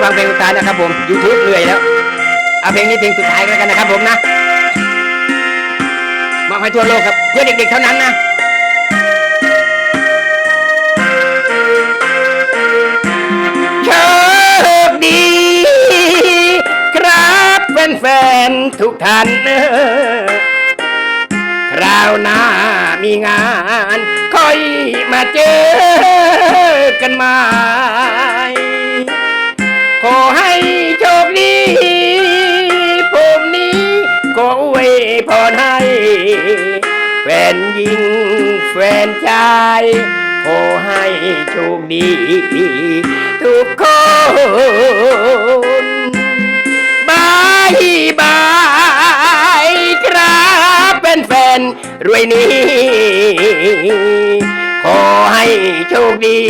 แล้วนะครับผม YouTube เหนื่อยแล้วเอาเพลงนี้เพลงสุดท้ายแล้วกันนะครับผมนะมอบให้ทั่วโลกครับเพื่อเด็กๆเท่านั้นนะโชคดี ครับแฟนๆทุกท่านเออคราวหน้ามีงาน ค่อยมาเจอกันม่ข พรให้ แฟนหญิงแฟนชายขอให้โชคดี ทุกคนบายบายครับเป็นแฟนรวยนี้ ขอให้โชคดี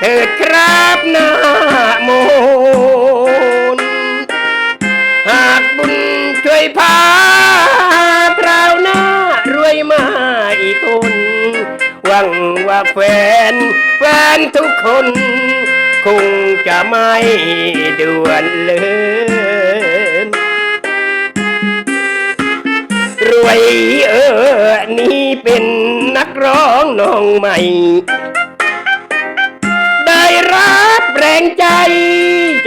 เถิดครับหน้าโมนหากบุญช่วยพา หวังว่าแฟน แฟนทุกคน คงจะไม่ด่วนเลยรวยเออ นี่เป็นนักร้องน้องใหม่ ได้รับแรงใจ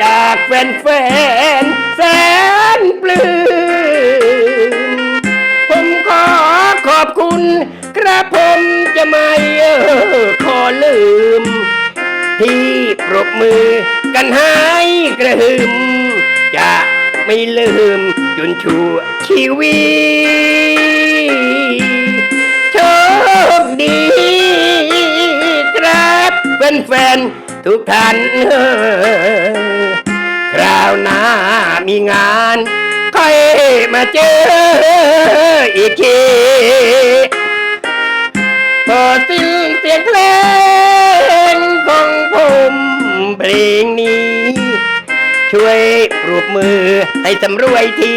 จากแฟนๆแสนปลื้มผมขอขอบคุณ ครับผมจะไม่ขอลืม ที่ปรบมือกันหายกระหึม จะไม่ลืมจนชั่วชีวิตโชคดีครับแฟนๆทุกท่านคราวหน้ามีงานค่อยมาเจออีกที เพลงนี้ ช่วยปรบมือให้สำรวยที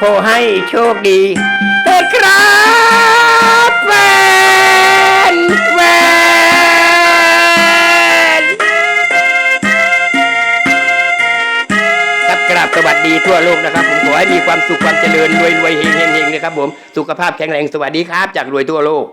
ขอให้โชคดีเถิดครับแฟนแฟนครับกราบสวัสดีทั่วโลกนะครับ ผมขอให้มีความสุขความเจริญรวยรวยเฮงเฮงเฮงนะครับผม สุขภาพแข็งแรงสวัสดีครับ จากรวยทั่วโลก